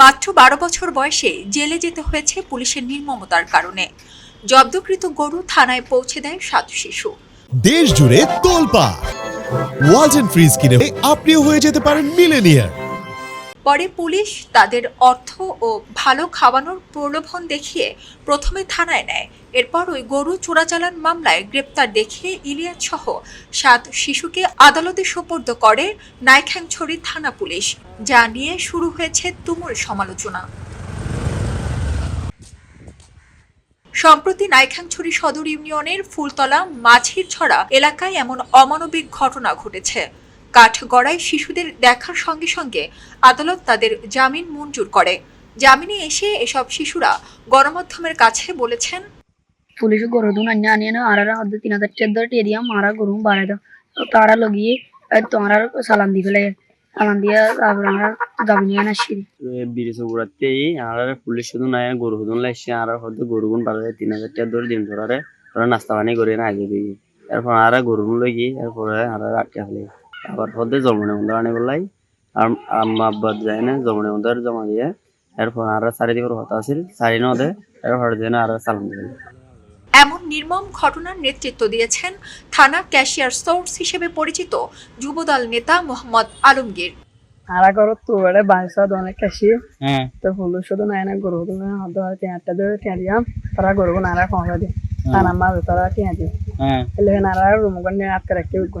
মাত্র বারো বছর বয়সে জেলে যেতে হয়েছে পুলিশের নির্মমতার কারণে। জব্দকৃত গরু থানায় পৌঁছে দেয় সাত শিশু। দেশ জুড়ে তোলপা ওয়াজ ফ্রিজ কিনে আপনিও হয়ে যেতে পারেন মিলেনিয়ার। পরে পুলিশ তাদের অর্থ ও ভালো খাওয়ানোর প্রলোভন দেখিয়ে প্রথমে থানায় নেয়। এরপর ওই গরু চোরাচালান মামলায় গ্রেপ্তার দেখিয়ে ইলিয়াস সহ সাত শিশুকে আদালতে সোপর্দ করে নাইখ্যাংছড়ি থানা পুলিশ, যা নিয়ে শুরু হয়েছে তুমুল সমালোচনা। সম্প্রতি নাইখাংছড়ি সদর ইউনিয়নের ফুলতলা মাঝির ছড়া এলাকায় এমন অমানবিক ঘটনা ঘটেছে। কাঠগড়ায় শিশুদের দেখার সঙ্গে সঙ্গে আদালত তাদের জামিন মঞ্জুর করে। জামিনে এসে এসব শিশুরা গণমাধ্যমের কাছে বলেছেন পুলিশ গরু দুন আন্য আরারা হদ্দ তিন হাজার মারা গরু বাড়াই দাও। তারা লগিয়ে তোমার ফেলে। সালান দিয়ে তারপর আমরা উপরাতে আর পুলিশ শুধু নাই গরু হুদুন লাইছে আর হয়তো গরু গুণ পারে তিন হাজার টাকা ধরে দিন ধরে ওরা নাস্তা পানি করে না আগে দিয়ে। এরপর আর গরু লই এরপরে আর আটকে ফেলে। আবার হতে জমনে মন্দির আনি বলাই। আর আম্মা আব্বা যায় না জমনে মন্দির জমা দিয়ে। এরপর আর সারি দিবর হতা আছিল সারি নদে এরপর যেন আর সালাম দিল। এমন নির্মম ঘটনার নেতৃত্ব দিয়েছেন থানা ক্যাশিয়ার সোর্স হিসেবে পরিচিত যুবদল নেতা মোহাম্মদ আলমগীর। আরা করো তো এড়ে বাইসা অনেক কাশি। হ্যাঁ। তো ফুল শুধু নাই না গরু তুমি হদ্দ হয় টিয়ারটা ধরে টিয়া তারা গরু নারা পৌঁছা দি তার আমার তারা টিয়া দি হ্যাঁ। এলে নারা রুম করে আটকে রাখতে উঠবো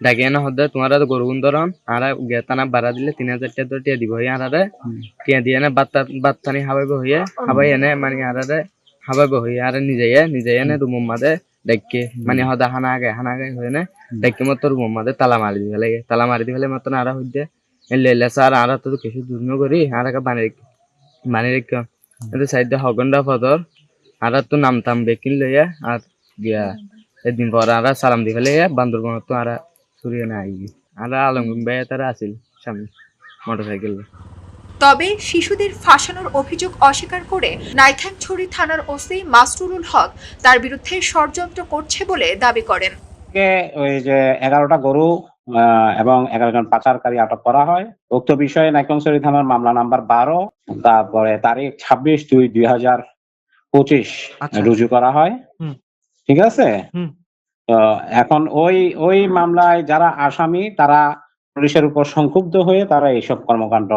ডাকে এনে হদ্দে তোমার গরু গুন ধরন আর গেতানা বাড়া দিলে তিন হাজার টাকা ধরে টিয়া দিব। হই আর টিয়া দিয়ে এনে বাত বাত পানি হাবাইব হইয়ে হাবাই এনে মানে আর হাবাইব হইয়ে আর নিজে নিজে এনে রুম মাদে ডাকে মানে হদা হানা আগে হানা আগে হয়ে নে ডাকে মতো রুম মাদে তালা মারি দিবে লাগে। তালা মারি দিবে মতো আর হইতে এলে স্যার আর তো কিছু দুর্ন করি আর বানি রেখে বানি রেখে এতে সাইডে হগন্ডা ফদর আর তো নামতাম বেকিন লইয়া আর গিয়া এদিন পর আর সালাম দি ফেলে বান্দরবন তো আর সুরিয়ে না আই আর আলমগীর ভাই তারা আসিল সামনে মোটরসাইকেল। তবে শিশুদের ফাঁসানোর অভিযোগ অস্বীকার করে নাইখ্যাংছড়ি থানার ওসি মাসরুরুল হক তার বিরুদ্ধে ষড়যন্ত্র করছে বলে দাবি করেন। ওই যে এগারোটা গরু আহ, এবং এগারো জন পাচারকারী আটক করা হয়। উক্ত বিষয়ে নাইকংসরি থানার মামলা নাম্বার বারো তারপরে তারিখ ছাব্বিশ দুই দুই হাজার পঁচিশ রুজু করা হয়। হুম। ঠিক আছে? এখন ওই ওই মামলায় যারা আসামি, তারা পুলিশের উপর সংক্ষুব্ধ হয়ে তারা এইসব কর্মকাণ্ড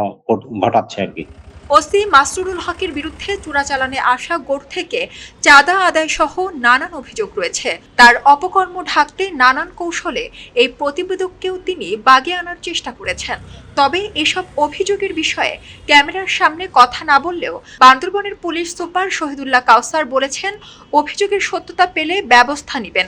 ঘটাচ্ছে আর কি। ওসি মাসরুরুল হকের বিরুদ্ধে চোরাচালানে আসা গোট থেকে চাঁদা আদায় সহ নানান অভিযোগ রয়েছে। তার অপকর্ম ঢাকতে নানান কৌশলে এই প্রতিবেদককেও তিনি বাগে আনার চেষ্টা করেছেন। তবে এসব অভিযোগের বিষয়ে ক্যামেরার সামনে কথা না বললেও বান্দরবনের পুলিশ সুপার শহীদুল্লাহ কাউসার বলেছেন, অভিযোগের সত্যতা পেলে ব্যবস্থা নেবেন।